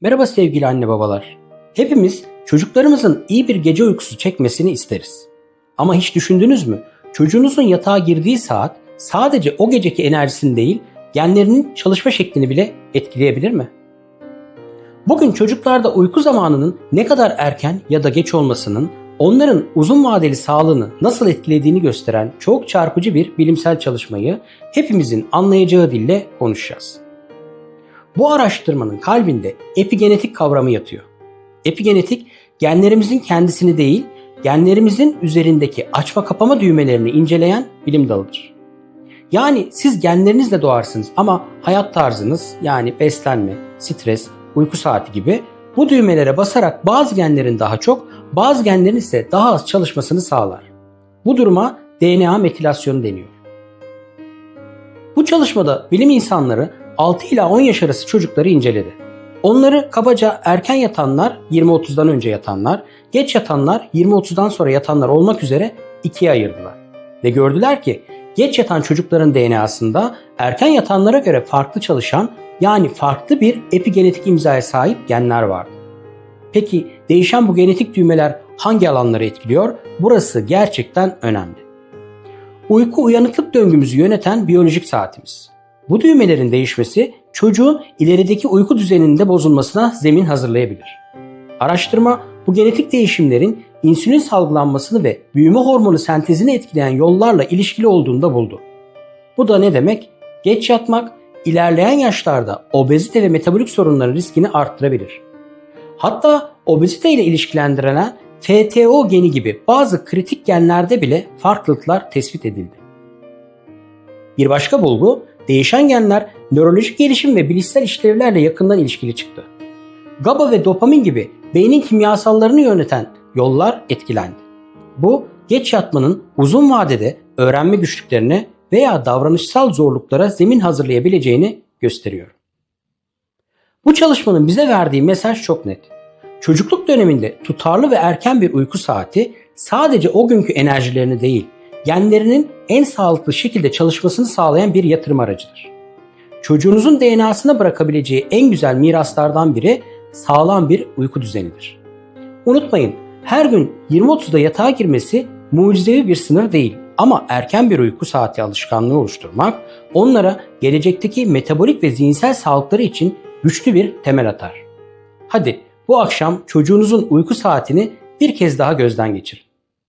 Merhaba sevgili anne babalar. Hepimiz çocuklarımızın iyi bir gece uykusu çekmesini isteriz. Ama hiç düşündünüz mü? Çocuğunuzun yatağa girdiği saat sadece o geceki enerjisini değil, genlerinin çalışma şeklini bile etkileyebilir mi? Bugün çocuklarda uyku zamanının ne kadar erken ya da geç olmasının onların uzun vadeli sağlığını nasıl etkilediğini gösteren çok çarpıcı bir bilimsel çalışmayı hepimizin anlayacağı dille konuşacağız. Bu araştırmanın kalbinde epigenetik kavramı yatıyor. Epigenetik genlerimizin kendisini değil, genlerimizin üzerindeki açma kapama düğmelerini inceleyen bilim dalıdır. Yani siz genlerinizle doğarsınız ama hayat tarzınız yani beslenme, stres, uyku saati gibi bu düğmelere basarak bazı genlerin daha çok, bazı genlerin ise daha az çalışmasını sağlar. Bu duruma DNA metilasyonu deniyor. Bu çalışmada bilim insanları 6 ila 10 yaş arası çocukları inceledi. Onları kabaca erken yatanlar 20-30'dan önce yatanlar, geç yatanlar 20-30'dan sonra yatanlar olmak üzere ikiye ayırdılar. Ve gördüler ki geç yatan çocukların DNA'sında erken yatanlara göre farklı çalışan yani farklı bir epigenetik imzaya sahip genler vardı. Peki değişen bu genetik düğmeler hangi alanları etkiliyor? Burası gerçekten önemli. Uyku uyanıklık döngümüzü yöneten biyolojik saatimiz. Bu düğmelerin değişmesi çocuğun ilerideki uyku düzeninde bozulmasına zemin hazırlayabilir. Araştırma bu genetik değişimlerin insülin salgılanmasını ve büyüme hormonu sentezini etkileyen yollarla ilişkili olduğunu da buldu. Bu da ne demek? Geç yatmak ilerleyen yaşlarda obezite ve metabolik sorunların riskini arttırabilir. Hatta obezite ile ilişkilendirilen FTO geni gibi bazı kritik genlerde bile farklılıklar tespit edildi. Bir başka bulgu, değişen genler nörolojik gelişim ve bilişsel işlevlerle yakından ilişkili çıktı. GABA ve dopamin gibi beynin kimyasallarını yöneten yollar etkilendi. Bu geç yatmanın uzun vadede öğrenme güçlüklerine veya davranışsal zorluklara zemin hazırlayabileceğini gösteriyor. Bu çalışmanın bize verdiği mesaj çok net. Çocukluk döneminde tutarlı ve erken bir uyku saati sadece o günkü enerjilerini değil, genlerinin en sağlıklı şekilde çalışmasını sağlayan bir yatırım aracıdır. Çocuğunuzun DNA'sına bırakabileceği en güzel miraslardan biri sağlam bir uyku düzenidir. Unutmayın, her gün 20-30'da yatağa girmesi mucizevi bir sınır değil ama erken bir uyku saati alışkanlığı oluşturmak onlara gelecekteki metabolik ve zihinsel sağlıkları için güçlü bir temel atar. Hadi bu akşam çocuğunuzun uyku saatini bir kez daha gözden geçirin.